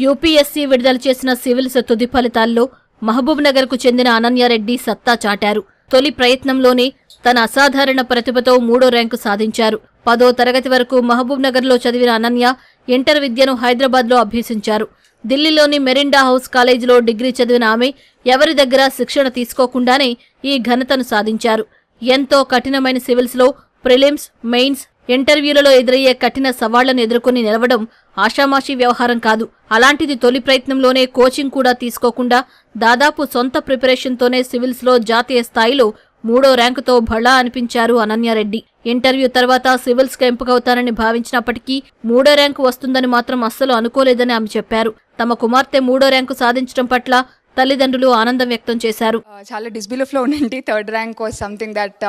UPSC విడుదల చేసిన civils తుది ఫలితాల్లో మహబూబ్నగర్కు చెందిన అనన్యారెడ్డి సత్తా చాటారు. తొలి ప్రయత్నంలోనే తన అసాధారణ ప్రతిభతో మూడో ర్యాంకు సాధించారు. పదో తరగతి వరకు మహబూబ్నగర్లో చదివిన అనన్య ఇంటర్ విద్యను హైదరాబాద్లో అభ్యసించారు. దిల్లీలోని మెరిండా హౌస్ కాలేజీలో డిగ్రీ చదివిన ఆమె ఎవరి దగ్గర శిక్షణ తీసుకోకుండానే ఈ ఘనతను సాధించారు. ఎంతో కఠినమైన సివిల్స్లో ప్రిలిమ్స్ మెయిన్స్ ఇంటర్వ్యూలలో ఎదురయ్యే కఠిన సవాళ్ళను ఎదుర్కొని నిలవడం ఆషామాషీ వ్యవహారం కాదు. అలాంటిది తొలి ప్రయత్నంలోనే కోచింగ్ కూడా తీసుకోకుండా దాదాపు సొంత ప్రిపరేషన్తోనే సివిల్స్లో జాతీయ స్థాయిలో మూడో ర్యాంకుతో భళా అనిపించారు అనన్యారెడ్డి. ఇంటర్వ్యూ తర్వాత సివిల్స్ ఎంపికవుతానని భావించినప్పటికీ మూడో ర్యాంకు వస్తుందని మాత్రం అస్సలు అనుకోలేదని ఆమె చెప్పారు. తమ కుమార్తె మూడో ర్యాంకు సాధించడం పట్ల తల్లిదండ్రులు ఆనందం వ్యక్తం చేశారు. చాలా చాలా డిస్బిలీఫ్లో ఉండండి third rank was something that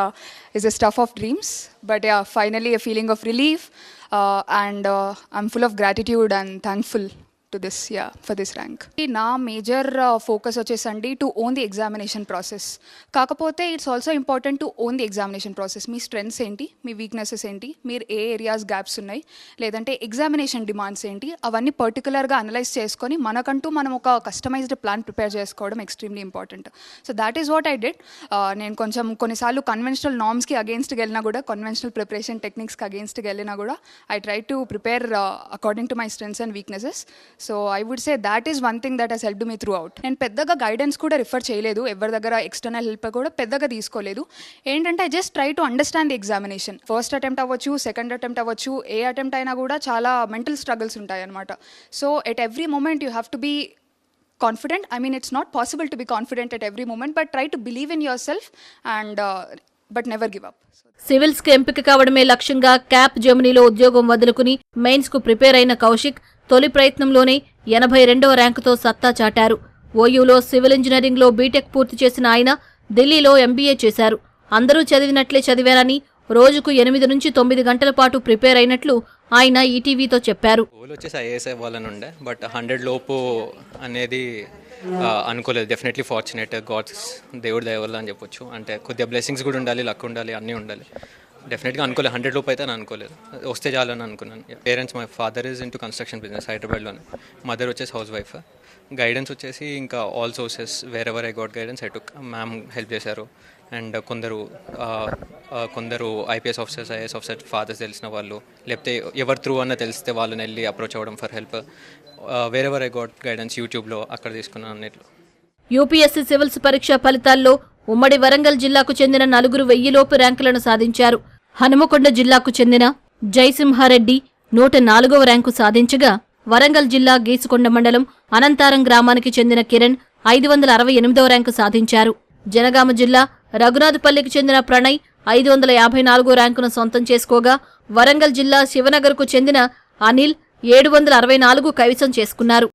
is a stuff of dreams but yeah finally a feeling of relief and I'm full of gratitude and thankful to this yeah for this rank నా మేజర్ ఫోకస్ వచ్చేసండి to own the examination process కాకపోతే it's also important to own the examination process me strengths ఏంటి? మీ weaknesses ఏంటి? మీరు ఏ areas gaps ఉన్నాయి? లేదంటే examination demands ఏంటి? అవన్నీ పర్టికులర్గా అనలైజ్ చేసుకొని మనకంటూ మనం ఒక కస్టమైజ్డ్ ప్లాన్ ప్రిపేర్ చేసుకోవడం extremely important so that is what I did నేను కొంచెం కొన్నిసార్లు కన్వెన్షనల్ నామ్స్కి అగేన్స్ట్కి వెళ్ళినా కూడా కన్వెన్షనల్ ప్రిపరేషన్ టెక్నిక్స్కి అగేన్స్ట్కి వెళ్ళినా కూడా I try to prepare according to my strengths and weaknesses so I would say that is one thing that has help me throughout నేను పెద్దగా గైడెన్స్ కూడా రిఫర్ చేయలేదు. ఎవరి దగ్గర ఎక్స్టర్నల్ హెల్ప్ కూడా పెద్దగా తీసుకోలేదు. ఏంటంటే I just try to understand the examination first attempt అవ్వచ్చు సెకండ్ అటెంప్ట్ అవ్వచ్చు ఏ అటెంప్ట్ అయినా కూడా చాలా మెంటల్ స్ట్రగుల్స్ ఉంటాయి అనమాట so at every moment you have to be confident I mean it's not possible to be confident at every moment but try to believe in yourself and but never give up సివిల్స్కు ఎంపిక కావడమే లక్ష్యంగా cap జర్మనీలో ఉద్యోగం వదులుకుని మెయిన్స్కు prepare అయిన కౌశిక్ తొలి ప్రయత్నంలోనే ఎనభై రెండవ ర్యాంకుతో సత్తా చాటారు. ఓయూలో సివిల్ ఇంజనీరింగ్లో బీటెక్ పూర్తి చేసిన ఆయన ఢిల్లీలో ఎంబీఏ చేశారు. అందరూ చదివినట్లే చదివారని రోజుకు ఎనిమిది నుంచి తొమ్మిది గంటల పాటు ప్రిపేర్ అయినట్లు ఆయన ఈటీవీతో చెప్పారు. వచ్చేసి ఐఏఎస్ అవ్వాలని ఉండే బట్ హండ్రెడ్ లోపు అనేది అనుకోలేదు. డెఫినెట్లీ ఫార్చునేట్ గాడ్స్ దేవుడి దయవల్ల అని చెప్పొచ్చు. అంటే కొద్దిగా బ్లెస్సింగ్స్ కూడా ఉండాలి లక్ ఉండాలి అన్నీ ఉండాలి. డెఫినెట్గా అనుకోలేదు. హండ్రెడ్ లోపు అయితే అనుకోలేదు. వస్తే చాలని అనుకున్నాను. Parents my father is into construction business హైదరాబాద్లోనే. మదర్ వచ్చేసి హౌస్ వైఫ్ గైడెన్స్ వచ్చేసి ఇంకా all sources wherever I got guidance I took ma'am help చేశారు. అండ్ కొందరు కొందరు IPS officers IAS officer father's తెలిసిన వాళ్ళు లేకపోతే ఎవరు త్రూ అన్న తెలిస్తే వాళ్ళని వెళ్ళి అప్రోచ్ అవ్వడం for help wherever I got guidance యూట్యూబ్లో అక్కడ తీసుకున్నాను అన్నిట్లో. యూపీఎస్సీ సివిల్స్ పరీక్ష ఫలితాల్లో ఉమ్మడి వరంగల్ జిల్లాకు చెందిన నలుగురు వెయ్యిలోపు ర్యాంకులను సాధించారు. హనుమకొండ జిల్లాకు చెందిన జయసింహారెడ్డి నూట నాలుగవ ర్యాంకు సాధించగా వరంగల్ జిల్లా గీసుకొండ మండలం అనంతారం గ్రామానికి చెందిన కిరణ్ ఐదు వందల అరవై ఎనిమిదవ ర్యాంకు సాధించారు. జనగామ జిల్లా రఘునాథపల్లికి చెందిన ప్రణయ్ ఐదు వందల యాభై నాలుగో ర్యాంకును సొంతం చేసుకోగా వరంగల్ జిల్లా శివనగర్కు చెందిన అనిల్ ఏడు వందల అరవై నాలుగు కైవసం చేసుకున్నారు.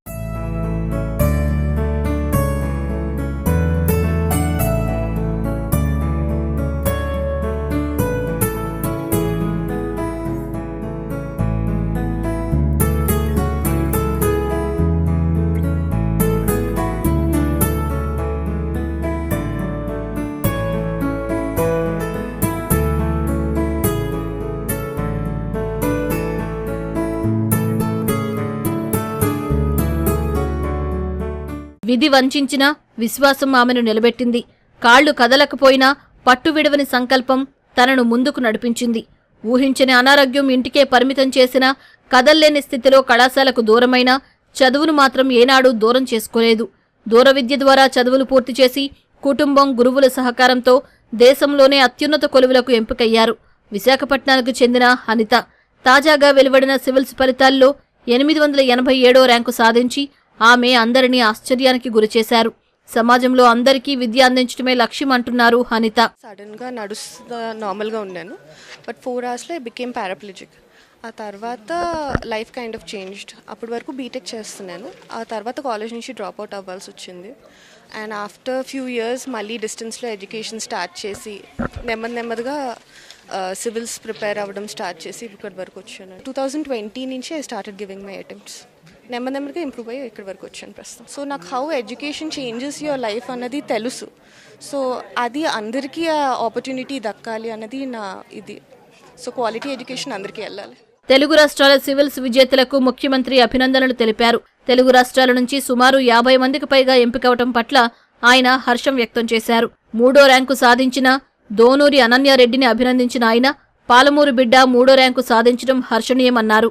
విధి వంచినా విశ్వాసం ఆమెను నిలబెట్టింది. కాళ్ళు కదలకపోయినా పట్టు విడవని సంకల్పం తనను ముందుకు నడిపించింది. ఊహించని అనారోగ్యం ఇంటికే పరిమితం చేసినా కదల్లేని స్థితిలో కళాశాలకు దూరమైనా చదువును మాత్రం ఏనాడూ దూరం చేసుకోలేదు. దూర విద్య ద్వారా చదువులు పూర్తి చేసి కుటుంబం గురువుల సహకారంతో దేశంలోనే అత్యున్నత కొలువులకు ఎంపికయ్యారు. విశాఖపట్నానికి చెందిన అనిత తాజాగా వెలువడిన సివిల్స్ ఫలితాల్లో ఎనిమిది వందల ఎనభై ఏడో ర్యాంకు సాధించి ఆమె అందరినీ ఆశ్చర్యానికి గురిచేశారు. సమాజంలో అందరికీ విద్య అందించడమే లక్ష్యం అంటున్నారు అనిత సడన్గా నడుస్తా నార్మల్గా ఉన్నాను. బట్ ఫోర్ అవర్స్లో ఐ బికేమ్ పారాప్లజిక్ ఆ తర్వాత లైఫ్ కైండ్ ఆఫ్ చేంజ్డ్ అప్పటి వరకు బీటెక్ చేస్తున్నాను. ఆ తర్వాత కాలేజ్ నుంచి డ్రాప్ అవుట్ అవ్వాల్సి వచ్చింది. అండ్ ఆఫ్టర్ ఫ్యూ ఇయర్స్ మళ్ళీ డిస్టెన్స్లో ఎడ్యుకేషన్ స్టార్ట్ చేసి నెమ్మది నెమ్మదిగా సివిల్స్ ప్రిపేర్ అవ్వడం స్టార్ట్ చేసి ఇక్కడి వరకు వచ్చాను. టూ థౌజండ్ ట్వంటీ నుంచి I started giving my attempts నెమ్మది నెమ్మదిగా ఇంప్రూవ్ అయ్యి ఇక్కడి వరకు వచ్చాను ప్రస్తుతం. సో నాకు how education changes your life అన్నది తెలుసు. సో అది అందరికీ ఆ ఆపర్చునిటీ దక్కాలి అన్నది నా ఇది. సో క్వాలిటీ ఎడ్యుకేషన్ అందరికీ వెళ్ళాలి. తెలుగు రాష్ట్రాల సివిల్స్ విజేతలకు ముఖ్యమంత్రి అభినందనలు తెలిపారు. తెలుగు రాష్ట్రాల నుంచి సుమారు యాభై మందికి పైగా ఎంపికవటం పట్ల ఆయన హర్షం వ్యక్తం చేశారు. మూడో ర్యాంకు సాధించిన దోనూరి అనన్యారెడ్డిని అభినందించిన ఆయన పాలమూరు బిడ్డ మూడో ర్యాంకు సాధించడం హర్షణీయమన్నారు.